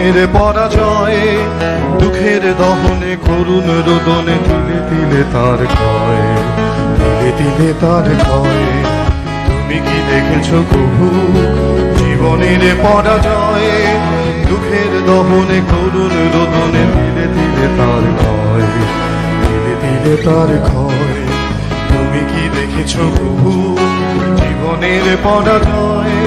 জীবনের পরাজয়ে, দুঃখের দহনে করুণ রোদনে তিলে তিলে তার ক্ষয়, তিলে তিলে তার ক্ষয়। তুমি কি দেখেছ কবু? জীবনের পরাজয়ে, দুঃখের দহনে করুণ রোদনে তিলে তিলে তার ক্ষয় তিলে তিলে তার ক্ষয়। তুমি কি দেখেছ কবু? জীবনের পরাজয়ে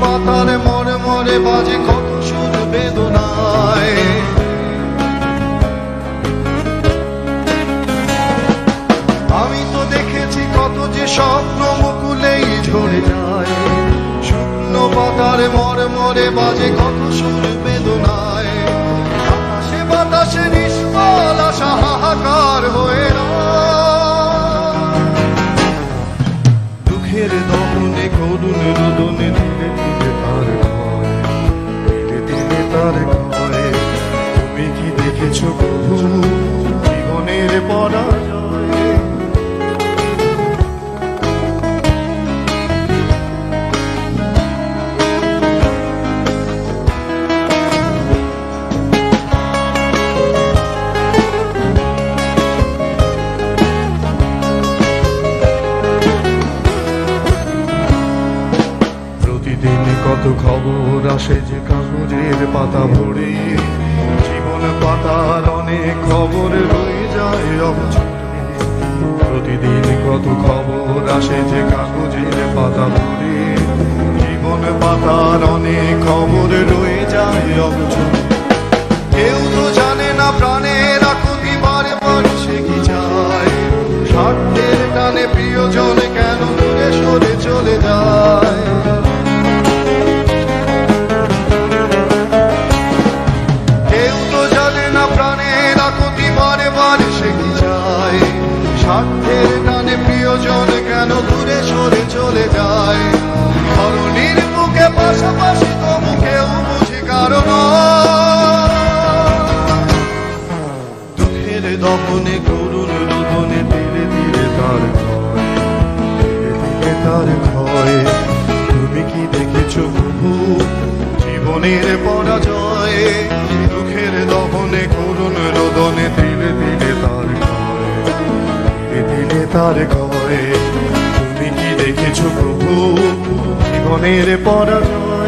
পাতার মরে মরে বাজে কত সুর বেদনায়। আমি তো দেখেছি কত যে স্বপ্ন মুকুলেই ঝরে যায়। শুকনো পাতার মরে মরে বাজে কত সুর পরাজয় কত খবর আসে কাগজের পাতা ভরে জীবন পাতার অনেক খবর প্রতিদিন কত খবর আসে যে কাগজের পাতা ভরে জীবন পাতার অনেক খবর রয়ে যায় অবচরে। দুঃখের দহনে করুণ রোদনে ধীরে ধীরে তার ধীরে ধীরে তার ক্ষয় তুমি কি দেখেছ প্রভু জীবনের পরাজয়ে? দুঃখের দহনে করুণ রোদনে ধীরে ধীরে তার ক্ষয় ধীরে তার ক্ষয় তুমি কি দেখেছ প্রভু জীবনের পরাজয়ে?